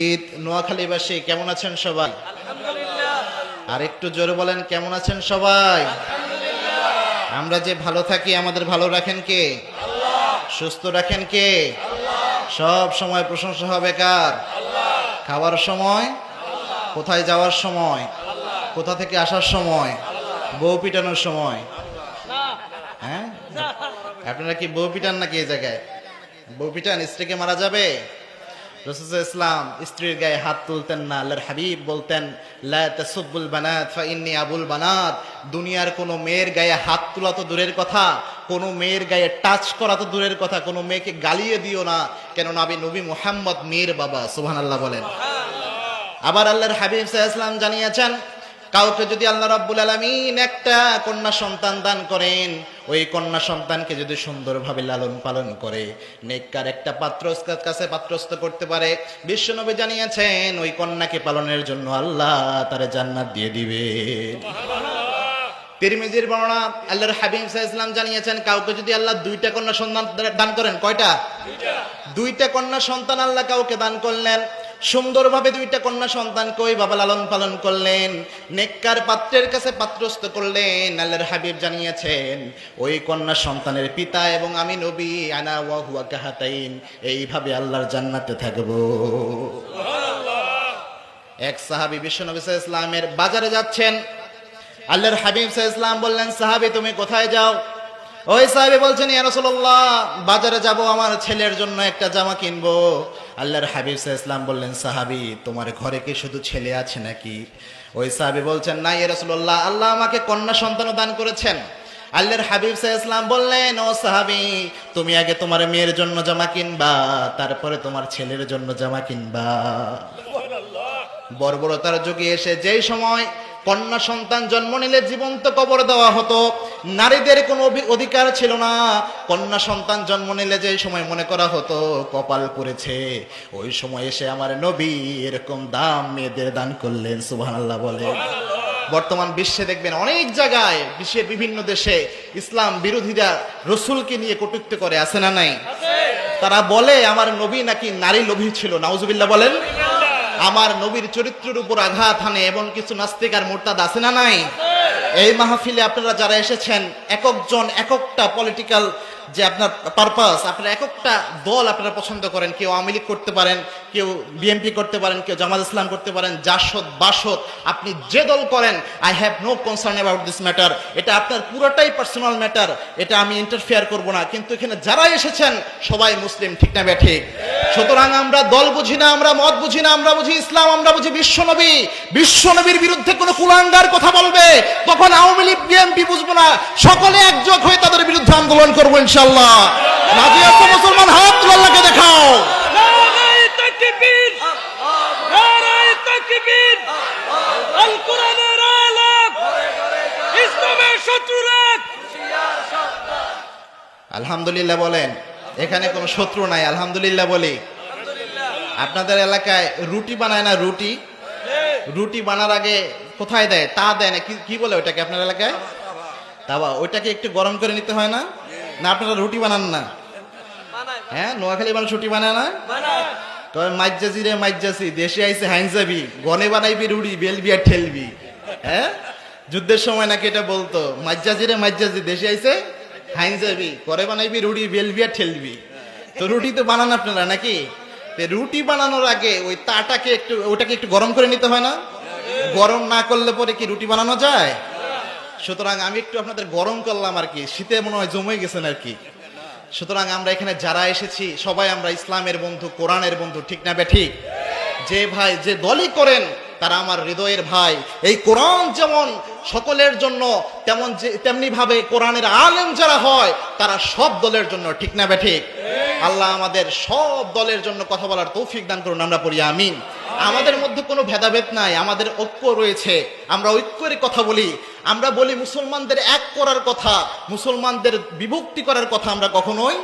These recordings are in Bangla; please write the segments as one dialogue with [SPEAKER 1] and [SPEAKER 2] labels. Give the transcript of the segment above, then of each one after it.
[SPEAKER 1] ঈদ নোয়াখালীবাসী কেমন আছেন সবাই? আর একটু জোরে বলেন কেমন আছেন সবাই? আমরা যে ভালো থাকি আমাদের ভালো রাখেন কে? সুস্থ রাখেন কে? সব সময় প্রশংসা হবে কার? খাওয়ার সময়? কোথায় যাওয়ার সময়? কোথা থেকে আসার সময়? বউ পিটানোর সময়? হ্যাঁ? আপনারা কি বউ পিটান নাকি এই জায়গায়? বউ পিটান স্ত্রীকে মারা যাবে? রসুল ইসলাম স্ত্রীর গায়ে হাত তুলতেন না। আল্লাহর হাবিব বলতেন, লা তাসুব্বুল বানাত ইন্নি আবুল বানাত। দুনিয়ার কোনো মেয়ের গায়ে হাত তোলা তো দূরের কথা, কোনো মেয়ের গায়ে টাচ করা তো দূরের কথা, কোনো মেয়েকে গালিয়ে দিও না। কেন নবী নবী মুহাম্মদ মেয়ের বাবা, সুবহানাল্লাহ বলেন। আবার আল্লাহর হাবিব ইসলাম জানিয়েছেন, কাউকে যদি আল্লাহ রাব্বুল আলামিন একটা কন্যা সন্তান দান করেন ওই কন্যা সন্তানকে যদি সুন্দরভাবে লালন পালন করে, নেককার একটা পাত্র কাছে পাত্রস্থ করতে পারে। বিশ্বনবী জানিয়েছেন, ওই কন্যাকে পালনের জন্য আল্লাহ তারে জান্নাত দিয়ে দিবে। তিরমিজির বর্ণনা আল্লাহর হাবিব ইসলাম জানিয়েছেন, কাউকে যদি আল্লাহ দুইটা কন্যা সন্তান দান করেন, কয়টা? দুইটা কন্যা সন্তান আল্লাহ কাউকে দান করলেন। সুন্দরভাবে দুইটা কন্যা সন্তানকে ওই বাবা লালন পালন করলেন? নেককার পাত্রের কাছে পাত্রস্থ করলেন আল্লাহর হাবিব জানিয়েছেন ওই কন্যা সন্তানের পিতা এবং আমি নবী আনা ওয়া হুয়া কাহাতাইন এইভাবে আল্লাহর জান্নাতে থাকব। এক সাহাবী বিশ্বনবী ইসলামের বাজারে যাচ্ছেন। আল্লাহর হাবিব ইসলাম বললেন সাহাবী তুমি কোথায় যাও? ওই সাহাবী বলছেন ইয়া রাসূলুল্লাহ বাজারে যাব আমার ছেলের জন্য একটা জামা কিনবো। আল্লাহর হাবিব ইসলাম বললেন সাহাবী তোমার ঘরে কি শুধু ছেলে আছে নাকি? ওই সাহাবী বলছেন না ইয়া রাসূলুল্লাহ আল্লাহ আমাকে কন্যা সন্তান দান করেছেন। আল্লাহর হাবিব ইসলাম বললেন ও সাহাবি তুমি আগে তোমার মেয়ের জন্য জামা কিনবা তারপরে তোমার ছেলের জন্য জামা কিনবা। বর্বরতার যুগে এসে যেই সময় কন্যা সন্তান জন্ম নিলে জীবন্ত কবর দেওয়া হতো। নারীদের কোনো অধিকার ছিল না। কন্যা সন্তান জন্ম নিলে যে সময় মনে করা হতো কপাল করেছে ওই সময় এসে আমার নবী এরকম দাম মেয়েদের দান করলেন সুবহানাল্লাহ বলে। বর্তমান বিশ্বে দেখবেন অনেক জায়গায় বিশ্বের বিভিন্ন দেশে ইসলাম বিরোধীরা রসুলকে নিয়ে কটুক্ত করে আছে না নাই? তারা বলে আমার নবী নাকি নারী লোভী ছিল নাউজুবিল্লাহ বলেন। আমার নবীর চরিত্রের উপর আঘাত হানে এবং কিছু নাস্তিক আর মোরতাদ আছে না নাই? এই মাহফিলে আপনারা যারা এসেছেন, এককজন এককটা পলিটিক্যাল যে আপনার পারপাস আপনারা এককটা দল আপনারা পছন্দ করেন, কেউ আওয়ামী লীগ করতে পারেন, কেউ বিএনপি করতে পারেন, কেউ জামাত ইসলাম করতে পারেন, জাসদ, বাসদ, আপনি যে দল করেন I have no concern about this matter এটা আপনার পুরোটাই পার্সোনাল ম্যাটার এটা আমি ইন্টারফেয়ার করব না। কিন্তু এখানে যারা এসেছেন, সবাই মুসলিম, ঠিক না ব্যাঠিক সুতরাং আমরা দল বুঝি না, আমরা মত বুঝি না, আমরা বুঝি ইসলাম, আমরা বুঝি বিশ্বনবী বিশ্বনবীর বিরুদ্ধে কোনো কুলাঙ্গার কথা বলবে, তখন আওয়ামী লীগ বিএনপি বুঝব না। সকলে একযোগ হয়ে তাদের বিরুদ্ধে আন্দোলন করব ইনশাল্লাহ মুসলমান, হাত তুলাল্লাহকে দেখাও। আলহামদুলিল্লাহ বলেন, এখানে কোনো শত্রু নাই, আলহামদুলিল্লাহ বলি। আপনাদের এলাকায় রুটি বানায় না, রুটি? রুটি বানার আগে কোথায় দেয়? তা দেয় না, কি- বলে ওইটাকে আপনার এলাকায়? তাবা ওইটাকে একটু গরম করে নিতে হয় না? না আপনারা রুটি বানান না। হ্যাঁ নোয়াখালী মানুষ রুটি বানায় না? তবে মাইজাজি রে মাইজাসি দেশে আইসে হাইনজাবি গনে বানাইবি রুড়ি বেলবি আর ঠেলবি। হ্যাঁ? যুদ্ধের সময় নাকি এটা বলতো মাইজাজি রে মাইজাসি দেশে আইসে হাইনজাবি করে বানাইবি রুড়ি বেলবি আর ঠেলবি। তো রুটি তো বানান আপনারা নাকি? তো রুটি বানানোর আগে ওই তাটাকে একটু ওটাকে একটু গরম করে নিতে হয় না? গরম না করলে পরে কি রুটি বানানো যায়? সুতরাং আমি একটু আপনাদের গরম করলাম আর কি। শীতে মনে হয় জমে গেছেন আর কি। সুতরাং আমরা এখানে যারা এসেছি, সবাই আমরা ইসলামের বন্ধু, কোরআনের বন্ধু, ঠিক না বে ঠিক? যে ভাই, যে দলই করেন তারা আমার হৃদয়ের ভাই। এই কোরআন যেমন সকলের জন্য তেমন যে তেমনি ভাবে কোরআনের আলেম যারা হয়, তারা সব দলের জন্য, ঠিক না বে ঠিক? আল্লাহ আমাদের সব দলের জন্য কথা বলার তৌফিক দান করুন, আমরা পড়ি, আমিন। আমাদের মধ্যে কোনো ভেদাভেদ নাই, আমাদের ঐক্য রয়েছে। আমরা ঐক্যের কথা বলি। আমরা বলি মুসলমানদের এক করার কথা, মুসলমানদের বিভক্তি করার কথা আমরা কখনোই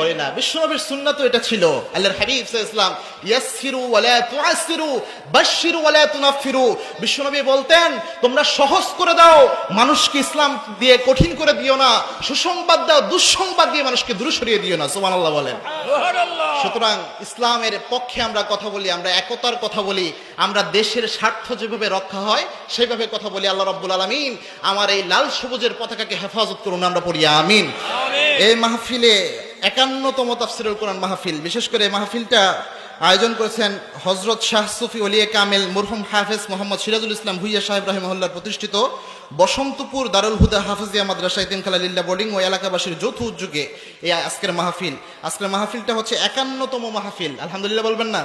[SPEAKER 1] বলি না বিশ্বনবীর সুন্নাত এটা ছিল। আল্লাহর হাবিব সাল্লাল্লাহু আলাইহি ইসলাম ইয়াসসিরু ওয়ালা তুআসসিরু বাশশিরু ওয়ালা তুনাফিরু বিশ্বনবী বলতেন তোমরা সহজ করে দাও মানুষকে ইসলাম দিয়ে কঠিন করে দিও না সুসংবাদ দাও দুঃসংবাদ দিয়ে মানুষকে দূরে সরিয়ে দিও না। সুবহানাল্লাহ বলেন। সুতরাং ইসলামের পক্ষে আমরা কথা বলি আমরা একতার কথা বলি আমরা দেশের স্বার্থ যেভাবে রক্ষা হয় সেভাবে কথা বলি আল্লাহ রাব্বুল আলামিন আমার এই লাল সবুজের পতাকাকে হেফাজত করুন আমরা পড়ি আমিন। এই মাহফিলে একান্নতম তাফসিরুল কোরআন মাহফিল। বিশেষ করে মাহফিলটা আয়োজন করেছেন হজরত শাহ সুফি ওলিয়ে কামেল মুরহুম হাফেজ মোহাম্মদ সিরাজুল ইসলাম ভুইয়া সাহেব রাহিমহল্লার প্রতিষ্ঠিত বসন্তপুর দারুল হুদা হাফিজিয়া মাদ্রাসা ইতিমখালা লিল্লা বোর্ডিং ও এলাকাবাসীর যৌথ উদ্যোগে এই আজকের মাহফিল। আজকের মাহফিলটা হচ্ছে একান্নতম মাহফিল। আলহামদুলিল্লাহ বলবেন না?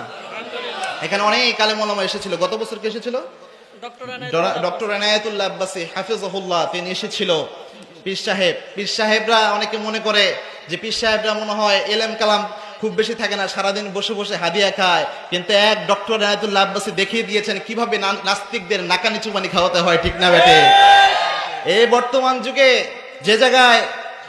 [SPEAKER 1] এখানে অনেক কালেমলামা এসেছিল। গত বছর কে এসেছিল? ডক্টর এনায়েতুল্লাহ আব্বাসী হাফিজহুল্লাহ তিনি এসেছিল। পীর সাহেব পীর সাহেবরা অনেকে মনে করে যে পীর সাহেবরা মনে হয় এলেম কালাম খুব বেশি থাকে না, সারাদিন বসে বসে হাদিয়া খায়। কিন্তু এক ডক্টর এনায়েতুল্লাহ আব্বাসী দেখিয়ে দিয়েছেন, কীভাবে নাস্তিকদের নাকানি চুমানি খাওয়াতে হয় ঠিক না বেটে এই বর্তমান যুগে যে জায়গায়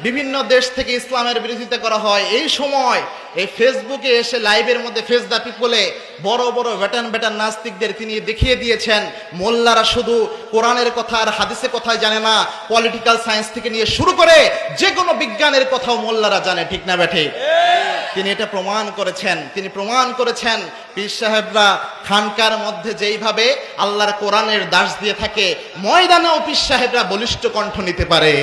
[SPEAKER 1] বিভিন্ন দেশ থেকে ইসলামের বিরোধিতা করা হয়। এই সময় এই ফেসবুকে এসে লাইভের মধ্যে ফেস দা পিপলে বড় বড় বেটান বেটান নাস্তিকদের তিনি দেখিয়ে দিয়েছেন। মোল্লারা শুধু কোরআনের কথা আর হাদিসের কথাই জানে না, পলিটিক্যাল সায়েন্স থেকে নিয়ে শুরু করে যে কোনো বিজ্ঞানের কথাও মোল্লারা জানে, ঠিক না বেঠে তিনি এটা প্রমাণ করেছেন, তিনি প্রমাণ করেছেন, পীর সাহেবরা খানকার মধ্যে যেইভাবে আল্লাহর কোরআনের দাস দিয়ে থাকে, ময়দানেও পীর সাহেবরা বলিষ্ঠ কণ্ঠ নিতে পারে।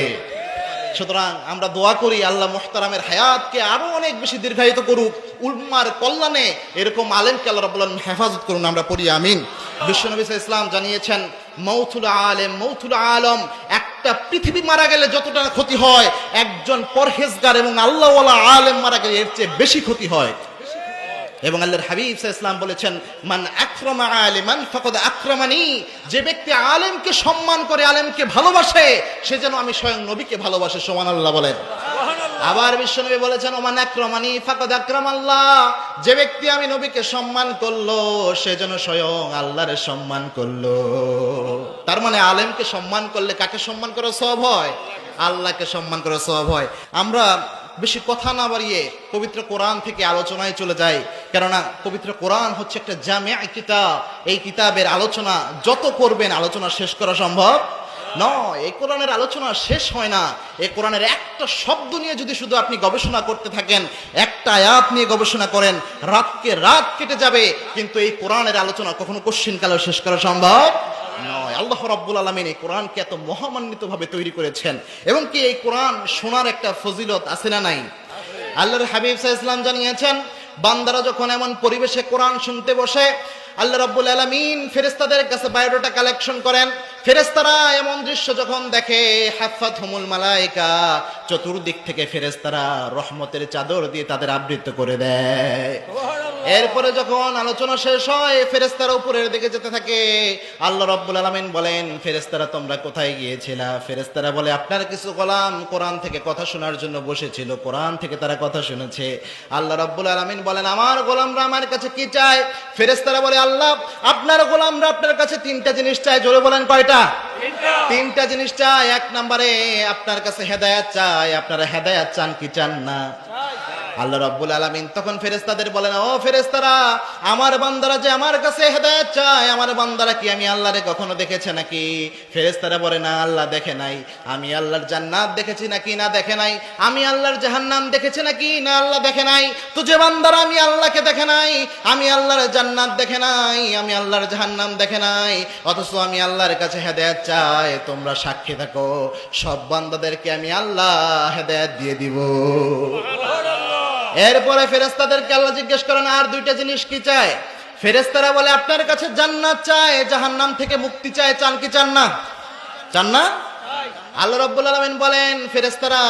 [SPEAKER 1] সুতরাং আমরা দোয়া করি আল্লাহ মোহতারামের হায়াতকে আরও অনেক বেশি দীর্ঘায়িত করুক উলমার কল্যাণে এরকম আলেমকে আল্লাহ রবুল্লাহ হেফাজত করুন, আমরা পড়ি, আমিন। বিশ্বনবী ইসলাম জানিয়েছেন মৌথুল আলেম মৌথুল আলম, একটা পৃথিবী মারা গেলে যতটা ক্ষতি হয়, একজন পরহেজগার এবং আল্লাহওয়ালা আলেম মারা গেলে এর চেয়ে বেশি ক্ষতি হয়। এবং আল্লাহর হাবিব ইসলাম বলেছেন মান আক্রমা আলিমান ফাকাদ আক্রমানি যে ব্যক্তি আলেমকে সম্মান করে আলেমকে ভালোবাসে সে যেন আমি স্বয়ং নবীকে ভালোবাসে সমান আল্লাহ বলেন আবার বিশ্বনবী বলেছেন ওমান আক্রমানি ফাকাদ আকরাম আল্লাহ যে ব্যক্তি আমি নবীকে সম্মান করল সে যেন স্বয়ং আল্লাহর সম্মান করল। তার মানে আলেমকে সম্মান করলে কাকে সম্মান করা সব হয়? আল্লাহকে সম্মান করা সব হয়। আমরা বেশি কথা না বাড়িয়ে পবিত্র কোরআন থেকে আলোচনায় চলে যাই। কেননা পবিত্র কোরআন হচ্ছে একটা জামিয়া কিতাব। এই কিতাবের আলোচনা, যত করবেন আলোচনা শেষ করা সম্ভব নয়। এই কোরআনের আলোচনা শেষ হয় না। এই কোরআনের একটা শব্দ নিয়ে যদি শুধু আপনি গবেষণা করতে থাকেন, একটা আয়াত নিয়ে গবেষণা করেন, রাতকে রাত কেটে যাবে। কিন্তু এই কোরআনের আলোচনা কখনো কোশ্চিন কালেও শেষ করা সম্ভব নয়। আল্লাহ রাব্বুল আলামিন এই কোরআনকে এত মহামান্বিত ভাবে তৈরি করেছেন। এবং কি এই কোরআন শোনার একটা ফজিলত আছে না নাই? আল্লাহর হাবিব আলাইহি ইসলাম জানিয়েছেন বান্দারা যখন এমন পরিবেশে কোরআন শুনতে বসে, আল্লাহ রাব্বুল আলামিন ফেরেস্তাদের কাছে বায়োডাটা কালেকশন করেন। ফেরেস্তারা এমন দৃশ্য যখন দেখে হাফাত হুমুল মালাইকা, চতুর্দিক থেকে ফেরেস্তারা রহমতের চাদর দিয়ে তাদের আবৃত করে দেয়। এরপরে যখন আলোচনা শেষ হয় ফেরেস্তারা উপরের দিকে যেতে থাকে। আল্লাহ রব্বুল আলমিন বলেন ফেরেস্তারা তোমরা কোথায় গিয়েছিলা? ফেরেস্তারা বলে আপনার কিছু গোলাম কোরআন থেকে কথা শোনার জন্য বসেছিল। কোরআন থেকে তারা কথা শুনেছে। আল্লাহ রব্বুল আলমিন বলেন আমার গোলামরা আমার কাছে কি চায়? ফেরেস্তারা বলে আল্লাহ আপনার গোলামরা আপনার কাছে তিনটা জিনিস চায়। জোরে বলেন কয়টা? তিনটা। জিনিস চায়। এক নম্বরে আপনার কাছে হেদায়াত চায়। আপনারা হেদায়াত চান কি চান না? আল্লাহ রাব্বুল আলামিন তখন ফেরেশতাদের বলেন, ও ফেরেশতারা, আমার বান্দারা যে আমার কাছে হেদায়ত চায়, আমার বান্দারা কি আমি আল্লাহরে কখনো দেখেছে নাকি? ফেরেশতারা বলে, না, আল্লাহ দেখে নাই। আমি আল্লাহর জান্নাত দেখেছি নাকি, না দেখে নাই? আমি আল্লাহর জাহান্নাম দেখেছি নাকি, না আল্লাহ দেখে নাই? তো যে বান্দারা আমি আল্লাহকে দেখে নাই, আমি আল্লাহর জান্নাত দেখে নাই, আমি আল্লাহর জাহান্নাম দেখে নাই, অথচ আমি আল্লাহর কাছে হেদায়ত চাই। তোমরা সাক্ষী থাকো, সব বান্দাদেরকে আমি আল্লাহ হেদায়ত দিয়ে দিব। এরপরে ফেরেস্তাদেরকে আল্লাহ জিজ্ঞেস করেন, আর দুইটা জিনিস কি চায়? ফেরেস্তারা বলে, আপনার কাছে জান্নাত চায়, জাহান্নাম থেকে মুক্তি চায় চান কি চান না? চান না? আল্লাহ রাব্বুল আলামিন বলেন ফেরেস্তারা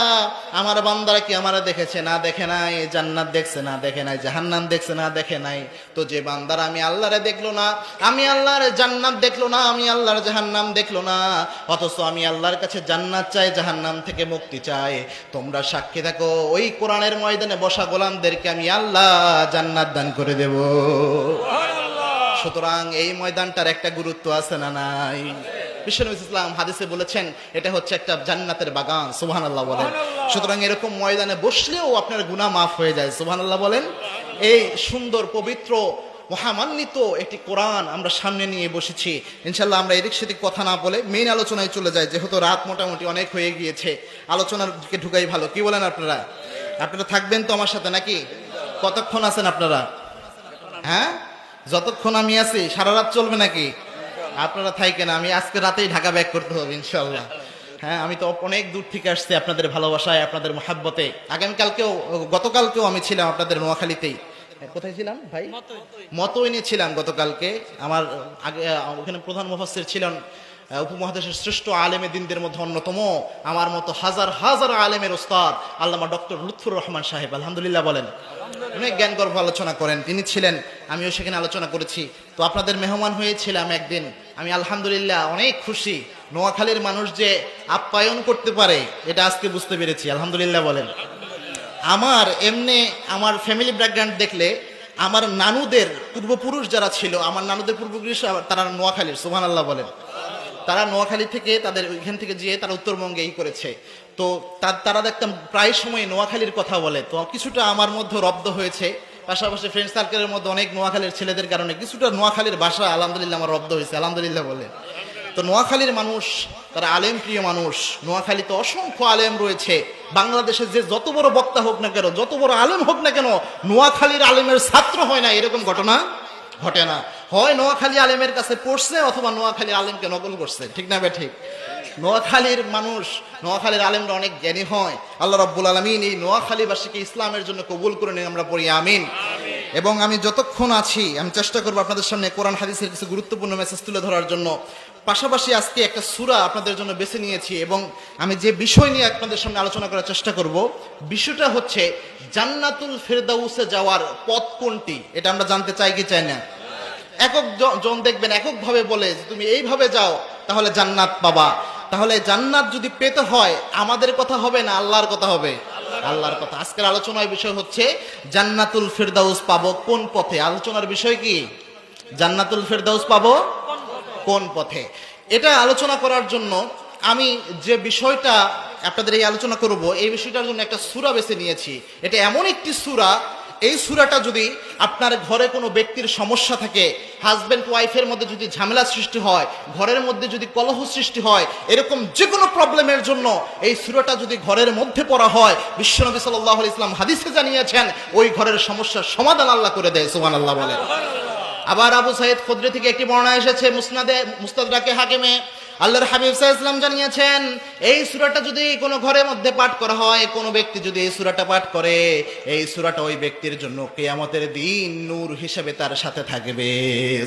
[SPEAKER 1] আমার বান্দারা কি আমার দেখেছে? না দেখে নাই। জান্নাত দেখছে না দেখে নাই। জাহান্নাম দেখছে না দেখে নাই। তো যে বান্দারা আমি আল্লাহরে দেখল না আমি আল্লাহর জান্নাত দেখল না আমি আল্লাহর জাহান্নাম দেখল না অথচ আমি আল্লাহর কাছে জান্নাত চাই জাহান্নাম থেকে মুক্তি চাই। তোমরা সাক্ষী থাকো ওই কোরআনের ময়দানে বসা গোলামদেরকে আমি আল্লাহ জান্নাত দান করে দেব। সুতরাং এই ময়দানটার একটা গুরুত্ব আছে না নাই? বিশ্বনবী ইসলাম হাদিসে বলেছেন এটা হচ্ছে একটা জান্নাতের বাগান সুবহানাল্লাহ বলেন। সুতরাং এরকম ময়দানে বসলেও আপনার গুনাহ মাফ হয়ে যায় সুবহানাল্লাহ বলেন। এই সুন্দর পবিত্র মহামান্বিত একটি কোরআন আমরা সামনে নিয়ে বসেছি। ইনশাল্লাহ আমরা এদিক সেদিক কথা না বলে মেইন আলোচনায় চলে যাই যেহেতু রাত মোটামুটি অনেক হয়ে গিয়েছে। আলোচনার দিকে ঢুকাই ভালো কি বলেন আপনারা? আপনারা থাকবেন তো আমার সাথে নাকি? কতক্ষণ আছেন আপনারা? হ্যাঁ? যতক্ষণ আমি আছি সারা রাত চলবে নাকি? আপনারা থাকেন আমি আজকে রাতেই ঢাকা ব্যাক করতে হবে ইনশাল্লাহ হ্যাঁ আমি তো অনেক দূর থেকে আসছি আপনাদের ভালোবাসায় আপনাদের মহাব্বতে। আগামীকালকেও গতকালকেও আমি ছিলাম আপনাদের নোয়াখালীতেই। হ্যাঁ, কোথায় ছিলাম ভাই? মতইনে ছিলাম গতকালকে। আমার আগে ওখানে প্রধান মুফাসসির ছিলেন উপমহাদেশের শ্রেষ্ঠ আলেমে দিনদের মধ্যে অন্যতম। আমার মতো হাজার হাজার আলেমের ওস্তাদ আল্লামা ডক্টর লুৎফুর রহমান সাহেব আলহামদুলিল্লাহ বলেন। অনেক জ্ঞান গর্ভ আলোচনা করেন তিনি ছিলেন আমিও সেখানে আলোচনা করেছি। তো আপনাদের মেহমান হয়েছিলাম একদিন আমি আলহামদুলিল্লাহ অনেক খুশি। নোয়াখালীর মানুষ যে আপ্যায়ন করতে পারে, এটা আজকে বুঝতে পেরেছি। আলহামদুলিল্লাহ বলেন। আমার এমনি আমার ফ্যামিলি ব্যাকগ্রাউন্ড দেখলে, আমার নানুদের পূর্বপুরুষ যারা ছিল, আমার নানুদের পূর্বপুরুষ তারা নোয়াখালীর সুহান আল্লাহ বলেন। তারা নোয়াখালী থেকে তাদের ওইখান থেকে যেয়ে তারা উত্তরবঙ্গে এই করেছে। তো, তারা দেখতাম প্রায় সময় নোয়াখালীর কথা বলে। তো কিছুটা আমার মধ্যে রব্দ হয়েছে। পাশাপাশি ফ্রেন্ড সার্কেলের মধ্যে অনেক নোয়াখালীর ছেলেদের কারণে কিছুটা নোয়াখালীর ভাষা আলহামদুলিল্লাহ আমার রব্দ হয়েছে, আলহামদুলিল্লাহ বলে। তো নোয়াখালীর মানুষ, তারা আলেম প্রিয় মানুষ, নোয়াখালীতে অসংখ্য আলেম রয়েছে। বাংলাদেশের যে যত বড় বক্তা হোক না কেন, যত বড় আলেম হোক না কেন, নোয়াখালীর আলেমের ছাত্র হয় না, এরকম ঘটনা ঘটে না। হয় নোয়াখালী আলেমের কাছে পড়ছে অথবা নোয়াখালী আলেমকে নকল করছে, ঠিক না ঠিক নোয়াখালীর মানুষ, নোয়াখালীর আলেমরা অনেক জ্ঞানী হয়। আল্লাহ রাব্বুল আলমিন এই নোয়াখালীবাসীকে ইসলামের জন্য কবুল করে নিন আমরা পড়ি, আমিন। এবং আমি যতক্ষণ আছি, আমি চেষ্টা করব আপনাদের সামনে কোরআন হাদিসের কিছু গুরুত্বপূর্ণ মেসেজ তুলে ধরার জন্য। পাশাপাশি আজকে একটা সুরা আপনাদের জন্য বেছে নিয়েছি এবং আমি যে বিষয় নিয়ে আপনাদের সামনে আলোচনা করার চেষ্টা করব, বিষয়টা হচ্ছে জান্নাতুল ফেরদাউসে যাওয়ার পথ কোনটি? এটা আমরা জানতে চাই কি চাই না? একক জন দেখবেন, এককভাবে বলে যে তুমি এইভাবে যাও, তাহলে জান্নাত পাবা। তাহলে জান্নাত যদি পেতে হয়, আমাদের কথা হবে না আল্লাহর কথা হবে? আল্লাহর কথা। আজকের আলোচনার বিষয় হচ্ছে, জান্নাতুল ফেরদাউস পাবো কোন পথে? আলোচনার বিষয় কি? জান্নাতুল ফেরদাউস পাবো কোন পথে? এটা আলোচনা করার জন্য আমি যে বিষয়টা আপনাদের এই আলোচনা করব, এই বিষয়টার জন্য একটা সুরা বেছে নিয়েছি। এটা এমন একটি সূরা এই সুরাটা যদি আপনার ঘরে কোনো ব্যক্তির সমস্যা থাকে হাজব্যান্ড ওয়াইফের মধ্যে যদি ঝামেলা সৃষ্টি হয়, ঘরের মধ্যে যদি কলহ সৃষ্টি হয়, এরকম যে কোনো প্রবলেমের জন্য এই সুরাটা যদি ঘরের মধ্যে পড়া হয়, বিশ্বনবী আলাইহি ইসলাম হাদিসে জানিয়েছেন, ওই ঘরের সমস্যার সমাধান আল্লাহ করে দেয়, সুবহানাল্লাহ বলে। আবার আবু সাইদ খুদ্রি থেকে একটি বর্ণনা এসেছে, মুসনাদে মুস্তাদরাকে হাকিমে আল্লাহর হাবিব ওয়াসাল্লাম জানিয়েছেন, এই সুরাটা যদি কোনো ঘরের মধ্যে পাঠ করা হয়, কোনো ব্যক্তি যদি এই সুরাটা পাঠ করে, এই সুরাটা ওই ব্যক্তির জন্য কেয়ামতের দিন নূর হিসেবে তার সাথে থাকবে।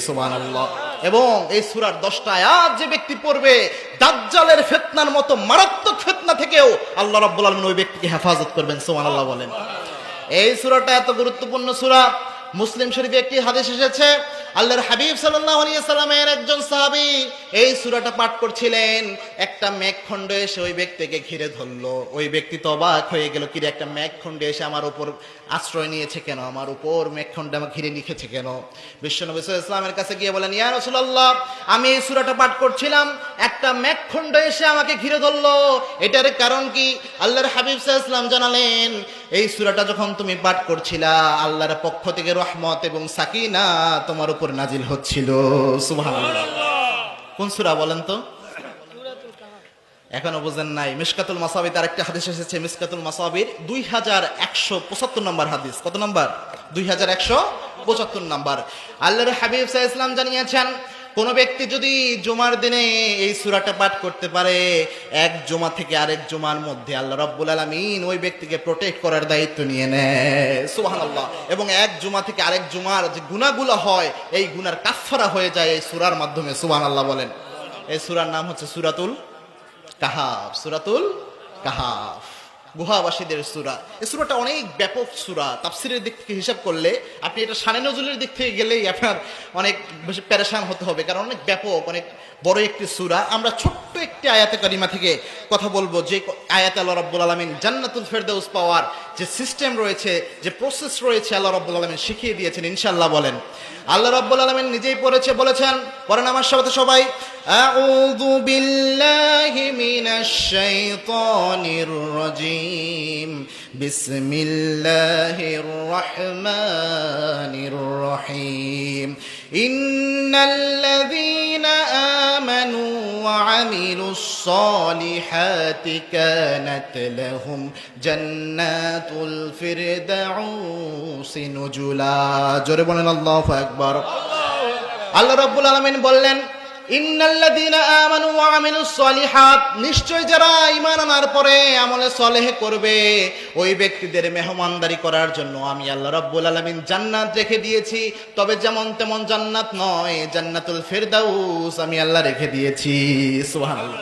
[SPEAKER 1] সুমান আল্লাহ এবং এই সূরার 10টা আয়াত যে ব্যক্তি পড়বে, দাজ্জালের ফিতনার মতো মারাত্মক ফিতনা থেকেও আল্লাহ রাব্বুল আলামিন ওই ব্যক্তিকে হেফাজত করবেন সুমান আল্লাহ বলেন। এই সুরাটা এত গুরুত্বপূর্ণ সুরা, মুসলিম শরীফে একটি হাদিস এসেছে আল্লাহর হাবিব আলাইহি সাল্লামের একজন সাহাবী এই সূরাটা পাঠ করছিলেন। একটা মেঘখণ্ড এসে ওই ব্যক্তিকে ঘিরে ধরলো। ওই ব্যক্তি তো অবাক হয়ে গেল কি রে, একটা মেঘখণ্ড এসে আমার উপর আশ্রয় নিয়েছে কেন? আমার উপর মেঘখণ্ড আমার ঘিরে লিখেছে কেন? বিশ্বনবী ইসলামের কাছে গিয়ে বলেন ইয়া রাসূলুল্লাহ আমি এই সূরাটা পাঠ করছিলাম একটা মেঘখণ্ড এসে আমাকে ঘিরে ধরলো। এটার কারণ কি? আল্লাহর হাবিব আলাইহি ইসলাম জানালেন এই সুরাটা যখন তুমি পাঠ করছিলা আল্লাহর পক্ষ থেকে রহমত এবং সাকিনা তোমার উপর নাজিল হচ্ছিল। কোন সুরা বলেন তো? এখনও বুঝেন নাই। মিসকাতুল মাসাবির তার একটা হাদিস এসেছে, মিসকাতুল মাসাবির দুই হাজার একশো পঁচাত্তর নম্বর হাদিস। কত নম্বর? দুই হাজার একশো পঁচাত্তর নম্বর। আল্লাহর হাবিব সাহা ইসলাম জানিয়েছেন কোন ব্যক্তি যদি জুমার দিনে এই সুরাটা পাঠ করতে পারে, এক জমা থেকে আরেক জমার মধ্যে আল্লাহ রাব্বুল আলামিন ওই ব্যক্তিকে প্রোটেক্ট করার দায়িত্ব নিয়ে নেয়। সুবহানাল্লাহ। এবং এক জুমা থেকে আরেক জুমার যে গুনাহগুলো হয়, এই গুনার কাফফারা হয়ে যায় এই সুরার মাধ্যমে, সুবহানাল্লাহ বলেন। এই সুরার নাম হচ্ছে সুরাতুল কাহাফ সুরাতুল কাহাফ। গুহাবাসীদের সুরা। এই সুরাটা অনেক ব্যাপক সুরা। তাফসিরের দিক থেকে হিসাব করলে, আপনি এটা সানে নজরুলের দিক থেকে গেলেই আপনার অনেক বেশি প্যারেশান হতে হবে, কারণ অনেক ব্যাপক, অনেক বড় একটি সুরা। আমরা ছোট্ট একটি আয়াতে কারিমা থেকে কথা বলব, যে আয়াত আল্লাহ রব্বুল আলমিন জান্নাতুল ফেরদৌস পাওয়ার যে সিস্টেম রয়েছে, যে প্রসেস রয়েছে আল্লাহ রব্বুল আলমিন শিখিয়ে দিয়েছেন ইনশাল্লাহ বলেন। আল্লাহ রব্বুল আলমিন নিজেই পড়েছে, বলেছেন পরেন আমার সাথে সবাই। أعوذ بالله من الشيطان الرجيم بسم الله الرحمن الرحيم إن الذين آمنوا وعملوا الصالحات كانت لهم جنات الفردوس نجلا جربنا الله أكبر আল্লাহ রাব্বুল আলামিন বললেন নিশ্চয় যারা ঈমান আনার পরে আমলে সলেহ করবে, ওই ব্যক্তিদের মেহমানদারি করার জন্য আমি আল্লাহ রাব্বুল আলামিন জান্নাত রেখে দিয়েছি। তবে যেমন তেমন জান্নাত নয়, জান্নাতুল ফেরদাউস আমি আল্লাহ রেখে দিয়েছি। সুবহানাল্লাহ।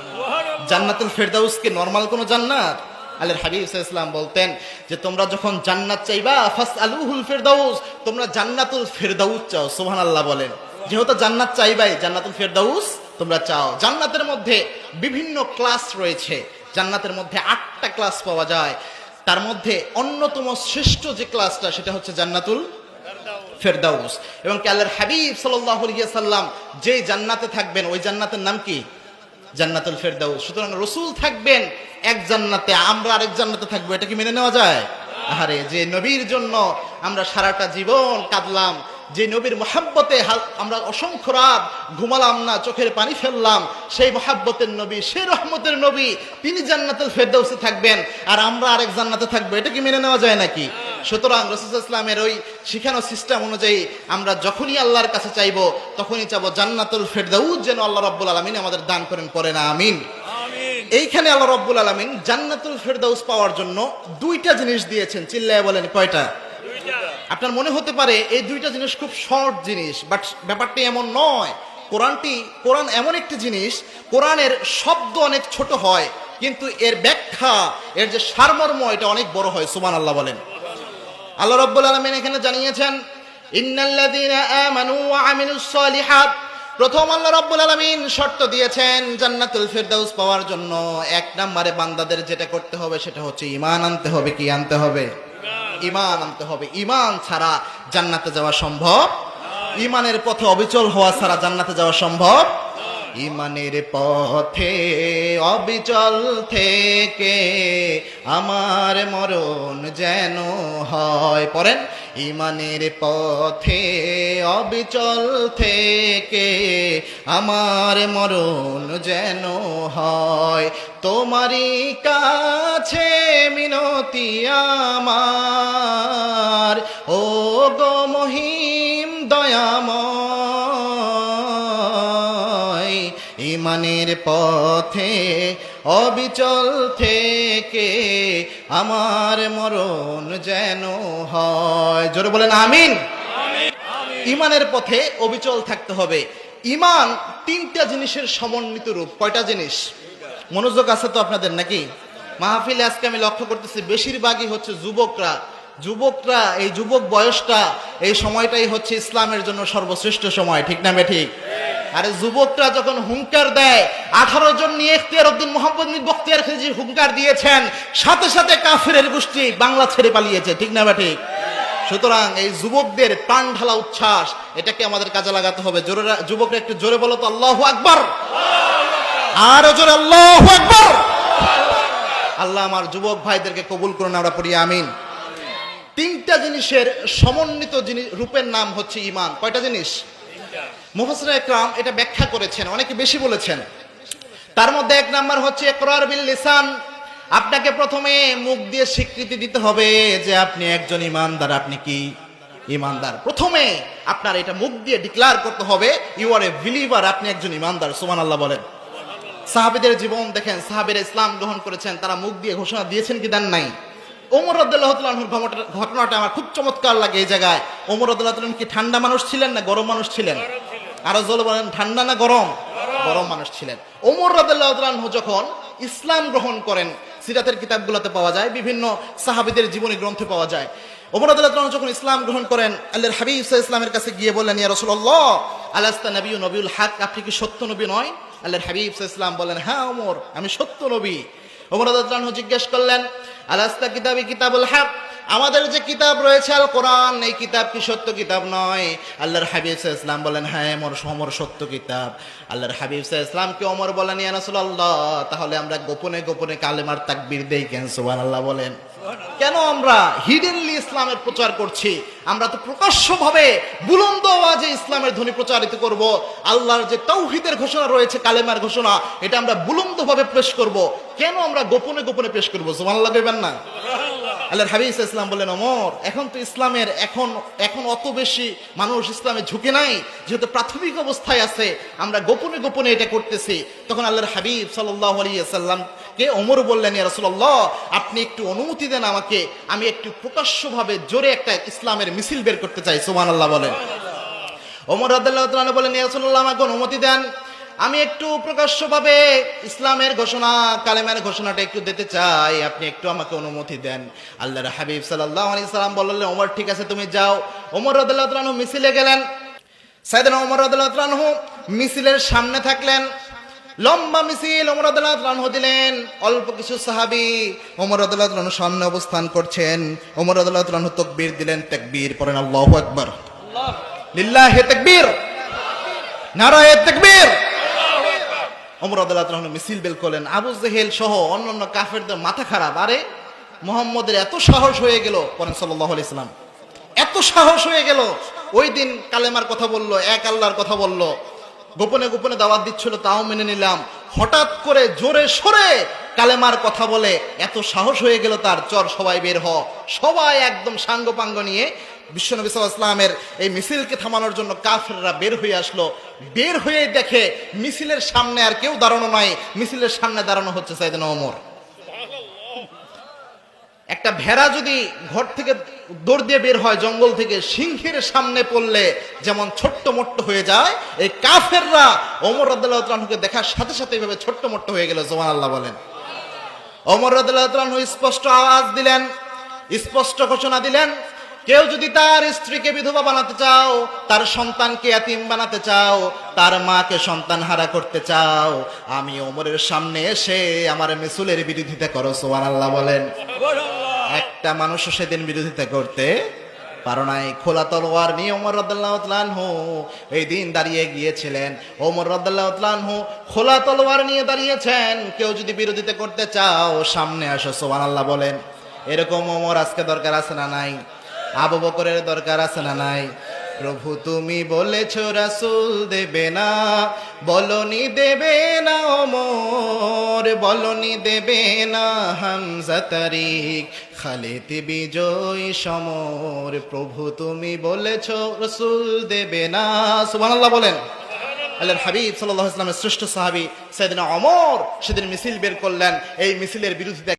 [SPEAKER 1] জান্নাতুল ফেরদাউস কি নরমাল কোনো জান্নাত? আল্লাহর হাবিব ওয়াসাল্লাম বলতেন যে, তোমরা যখন জান্নাত চাইবা ফাস আলুহুল ফেরদাউস, তোমরা জান্নাতুল ফেরদাউস চাও। সুবহানাল্লাহ বলেন। যেহেতু জান্নাত চাইবাই, জান্নাতুল ফেরদাউস, তোমরা চাও। জান্নাতের মধ্যে বিভিন্ন ক্লাস রয়েছে। জান্নাতের মধ্যে আটটা ক্লাস পাওয়া যায়। তার মধ্যে অন্যতম শ্রেষ্ঠ যে ক্লাসটা সেটা হচ্ছে জান্নাতুল ফেরদাউস। এবং কি আল্লাহর হাবিব সাল্লাম যে জান্নাতে থাকবেন, ওই জান্নাতের নাম কি? জান্নাতুল ফেরদাউস। সুতরাং রসুল থাকবেন এক জান্নাতে, আমরা আরেক জান্নাতে থাকব। এটা কি মেনে নেওয়া যায়? আরে যে নবীর জন্য আমরা সারাটা জীবন কাঁদলাম যে নবীর মহাব্বতে আমরা অসংখ্য রাত ঘুমালাম না চোখের পানি ফেললাম সেই মহাব্বতের নবী সেই রহমতের নবী তিনি জান্নাতুল ফেরদাউসে থাকবেন। আর আমরা আরেক জান্নাতে থাকব এটা কি মেনে নেওয়া যায় নাকি? সুতরাং রসুল ইসলামের ওই শিখানো সিস্টেম অনুযায়ী আমরা যখনই আল্লাহর কাছে চাইব তখনই চাবো জান্নাতুল ফেরদাউস যেন আল্লাহ রব্বুল আলমিন আমাদের দান করেন পরে না আমিন। এইখানে আল্লাহ রব্বুল আলমিন জান্নাতুল ফেরদাউস পাওয়ার জন্য দুইটা জিনিস দিয়েছেন চিল্লায় বলেন কয়টা? আপনার মনে হতে পারে এই দুইটা জিনিস খুব শর্ট জিনিস বাট ব্যাপারটি এমন নয়। কোরআনটি, কোরআন এমন একটি জিনিস, কোরআনের শব্দ অনেক ছোট হয়, কিন্তু এর ব্যাখ্যা, এর যে সারমর্ম, এটা অনেক বড় হয় সুমান আল্লাহ বলেন। আল্লাহ রব্বুল আলমিন এখানে জানিয়েছেন প্রথম আল্লাহ রব্বুল আলমিন শর্ত দিয়েছেন, জান্নাতুল ফেরদাউস পাওয়ার জন্য। এক নম্বরে বান্দাদের যেটা করতে হবে, সেটা হচ্ছে ইমান আনতে হবে, কি আনতে হবে? ইমান আনতে হবে। ইমান ছাড়া জান্নাতে যাওয়া সম্ভব? ইমানের পথে অবিচল হওয়া ছাড়া জান্নাতে যাওয়া সম্ভব? ইমানের পথে, অবিচল থেকে আমার মরণ যেন হয়। পড়েন, ইমানের পথে, অবিচল থেকে আমার মরণ যেন হয়। তোমারই কাছে মিনতি আমার। ও গো মহিম দয়াময় ইমানের পথে অবিচল থেকে আমার মরণ যেন হয়। জোরে বলেন আমিন। ইমানের পথে অবিচল থাকতে হবে। ইমান তিনটা জিনিসের সমন্বিত রূপ। কয়টা জিনিস? মনোযোগ আছে তো আপনাদের নাকি? মাহফিলে আজকে আমি লক্ষ্য করতেছি বেশিরভাগই হচ্ছে যুবকরা। যুবকরা এই যুবক বয়সটা এই সময়টাই হচ্ছে ইসলামের জন্য সর্বশ্রেষ্ঠ সময়। ঠিক না ঠিক? আরে যুবকরা যখন হুঙ্কার দেয়, আঠারো জন নিয়ে ইখতিয়ার উদ্দিন মোহাম্মদ বখতিয়ার খিলজি হুঙ্কার দিয়েছেন, সাথে সাথে কাফিরের গোষ্ঠী বাংলা ছেড়ে পালিয়েছে, ঠিক না ঠিক? সুতরাং এই যুবকদের প্রাণ ঢালা উচ্ছ্বাস, এটাকে আমাদের কাজে লাগাতে হবে। জোরে যুবকরা একটু জোরে বলো তো, আল্লাহ আকবর! আরও জোরে, আল্লাহ আকবর! আল্লাহ আমার যুবক ভাইদেরকে কবুল করুন, আমরা পড়ি, আমিন। তিনটা জিনিসের সমন্বিত জিনিস রূপের নাম হচ্ছে ইমান কয়টা জিনিস? মুফাসসির একরাম এটা ব্যাখ্যা করেছেন, অনেকে বেশি বলেছেন। তার মধ্যে এক নাম্বার হচ্ছে, ইকরার বিল লিসান, আপনাকে প্রথমে মুখ দিয়ে স্বীকৃতি দিতে হবে যে আপনি একজন ইমানদার, আপনি কি ইমানদার? প্রথমে আপনার এটা মুখ দিয়ে ডিক্লার করতে হবে ইউ আর এ বিলিভার আপনি একজন ইমানদার সুমান আল্লাহ বলেন। সাহাবিদের জীবন দেখেন, সাহাবিরা ইসলাম গ্রহণ করেছেন, তারা মুখ দিয়ে ঘোষণা দিয়েছেন কি দেন নাই? ওমর রদুল্লাহর ঘটনাটা আমার খুব চমৎকার লাগে এই জায়গায়। ওমর রদুল্লাহ কি ঠান্ডা মানুষ ছিলেন না গরম মানুষ ছিলেন? আরও জল বলেন ঠান্ডা না গরম? গরম। মানুষ ছিলেন। ওমর রদুল্লাহ যখন ইসলাম গ্রহণ করেন সিরাতের কিতাবগুলোতে পাওয়া যায় বিভিন্ন সাহাবিদের জীবনী গ্রন্থে পাওয়া যায়। ওমর আদাল্লাহ যখন ইসলাম গ্রহণ করেন আল্লাহর হাবিব ইসলামের কাছে গিয়ে বললেন ইয়া রসুল্লাহ আল্লাহস্তা নবী নবীল হাক? আপনি কি সত্য নবী নয়? আল্লাহর হাবিব ইসলাম বলেন হ্যাঁ ওমর আমি সত্য নবী। ওমর আদাল্লাহ জিজ্ঞেস করলেন আলাস্তা কিতাবি কিতাবুল হাক? আমাদের যে কিতাব রয়েছে আল কোরআন এই কিতাব কি সত্য কিতাব নয়? আল্লাহর হাবিব আলাইহি ইসলাম বলেন হ্যাঁ মোর সমর সত্য কিতাব। আল্লাহর হাবিব আলাইহি ইসলামকে ওমর বলেন ইয়া রাসূলুল্লাহ তাহলে আমরা গোপনে গোপনে কালেমার তাকবীর দেই কেন? সুবহানাল্লাহ বলেন। কেন আমরা হিডেনলি ইসলামের প্রচার করছি? আমরা তো প্রকাশ্যভাবে বুলন্দ আওয়াজে ইসলামের ধ্বনি প্রচারিত করব। আল্লাহর যে তৌহিদের ঘোষণা রয়েছে কালেমার ঘোষণা এটা আমরা বুলন্দভাবে পেশ করব। কেন আমরা গোপনে গোপনে পেশ করব? সুবহানাল্লাহ কইবেন না? আল্লাহর হাবিব ইসলাম বললেন অমর এখন তো ইসলামের এখন এখন অত বেশি মানুষ ইসলামে ঝুঁকে নাই। যেহেতু প্রাথমিক অবস্থায় আছে, আমরা গোপনে গোপনে এটা করতেছি। তখন আল্লাহর হাবিব সাল্লাহ আলিয়াল্লামকে অমর বললেন রাসূলুল্লাহ, আপনি একটু অনুমতি দেন আমাকে। আমি একটু প্রকাশ্যভাবে জোরে একটা ইসলামের মিছিল বের করতে চাই। সুবহানাল্লাহ বলেন। ওমর তাআলা বলেন, ইয়া আমাকে অনুমতি দেন। আমি একটু প্রকাশ্যভাবে ইসলামের ঘোষণা কালেমের ঘোষণাটা একটু দিতে চাই। আপনি একটু আমাকে অনুমতি দেন। আল্লাহর হাবিব সাল্লাল্লাহু আলাইহি সাল্লাম বললেন ওমর ঠিক আছে তুমি যাও। ওমর রাদিয়াল্লাহু তাআলা মিছিলে গেলেন। সাইয়েদনা ওমর রাদিয়াল্লাহু তাআলা মিছিলের সামনে থাকলেন। লম্বা মিছিল ওমর রাদিয়াল্লাহু তাআলা দিলেন। অল্প কিছু সাহাবি ওমর রাদিয়াল্লাহু তাআলা সামনে অবস্থান করছেন। ওমর রাদিয়াল্লাহু তাআলা তাকবীর দিলেন তাকবীর পড়েন আল্লাহু আকবার। লিল্লাহে তাকবীর। নারায়ে তাকবীর। ওমর রাদিয়াল্লাহু তাআলা মিছিল বের করলেন। আবু জেহেল সহ অন্যান্য কাফেরদের মাথা খারাপ। আরে, মুহাম্মদের এত সাহস হয়ে গেল পরেন সাল্লাল্লাহু আলাইহি সাল্লাম এত সাহস হয়ে গেল। ওই দিন কালেমার কথা বলল, এক আল্লাহর কথা বলল। গোপনে গোপনে দাওয়াত দিচ্ছিল, তাও মেনে নিলাম। হঠাৎ করে জোরে সরে কালেমার কথা বলে, এত সাহস হয়ে গেল তার, চর সবাই বের হ। সবাই একদম সাঙ্গ পাঙ্গ নিয়ে বিশ্বনবী ইসলামের এই মিছিলকে থামানোর জন্য কাফেররা বের হয়ে আসলো। বের হয়ে দেখে মিছিলের সামনে আর কেউ দাঁড়ানো নয় মিছিলের সামনে দাঁড়ানো হচ্ছে সাইদিন ওমর। একটা ভেড়া যদি ঘর থেকে দৌড় দিয়ে বের হয় জঙ্গল থেকে, সিংহের সামনে পড়লে যেমন ছোট্ট মোট্ট হয়ে যায়, এই কাফেররা ওমর রদুল্লাহকে দেখার সাথে সাথে এইভাবে ছোট্ট মোট্ট হয়ে গেল জোমান আল্লাহ বলেন। ওমর রদুল্লাহ স্পষ্ট আওয়াজ দিলেন, স্পষ্ট ঘোষণা দিলেন কেউ যদি তার স্ত্রীকে বিধবা বানাতে চাও তার সন্তানকে এতিম বানাতে চাও তার মাকে সন্তান হারা করতে চাও আমি ওমরের সামনে এসে আমার মিসুলের বিরোধিতা করো সোয়ান আল্লাহ বলেন একটা মানুষও সেদিন বিরোধিতা করতে পারো নাই। খোলা তলোয়ার নিয়ে ওমর রদাল্লাহু এই দিন দাঁড়িয়ে গিয়েছিলেন। ওমর রদাল্লাহু খোলা তলোয়ার নিয়ে দাঁড়িয়েছেন। কেউ যদি বিরোধিতা করতে চাও সামনে আসো সোহান আল্লাহ বলেন। এরকম ওমর আজকে দরকার আছে না নাই? আবু বকরের দরকার আছে না নাই? প্রভু, তুমি বলেছ রাসুল দেবে না, বলনি দেবে না ওমর, বলনি দেবে না হামজা তারিক, খালিদ বিজয় সমর। প্রভু, তুমি বলেছ রসুল দেবে না। সুবহানাল্লাহ বলেন। আল্লাহর হাবিব সাল্লাল্লাহু আলাইহি ওয়াসাল্লামের শ্রেষ্ঠ সাহাবী সাইয়েদনা ওমর সেদিন মিছিল বের করলেন। এই মিছিলের বিরোধিতা